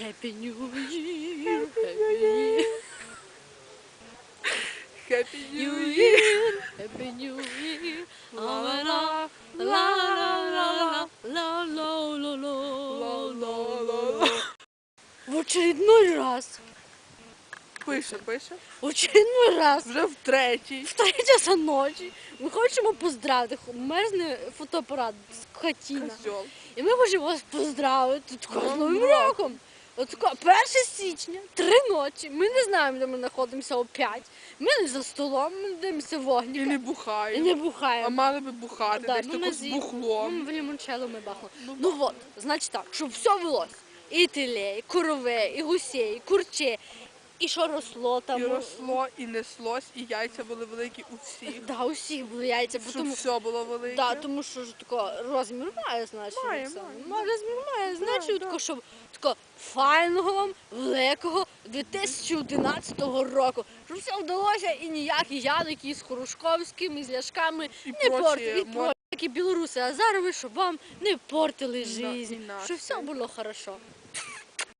Happy New Year, Happy Year. Happy New Year, Happy New Year. La la la la la la la В очередной раз. Пише, пише. В очередной раз. Вже втретій. третій за ночі. Ми хочемо поздравити. мерзний фотоапарат з хатіна. І ми хочемо вас поздравити з новим роком. От 1 січня, три ночі. Ми не знаємо, де ми знаходимося о 5. Ми не за столом, ми дивимося І вогника. не І бухають. не А мали би бухати, Да, десь ну, таку з бухлом. Ну, в лімончелло ми бахнули. Ну, Ну от, значить так, щоб все велось. І теле, і корове, і гусей, і курче, і що росло там. І росло, і неслось, і яйця були великі у всіх. Да, у всіх були яйця, Щоб тому, все було велике. да, тому що ж тако розмір має, значить. Має, має, Має, розмір має, значить, да. тако, щоб тако файного великого 2011 року. Щоб все вдалося і ніякі яники з Хорушковським, і з ляшками І не прочі портили. І мор- прочі білоруси Азарови, щоб вам не портили життя. Щоб все було хорошо.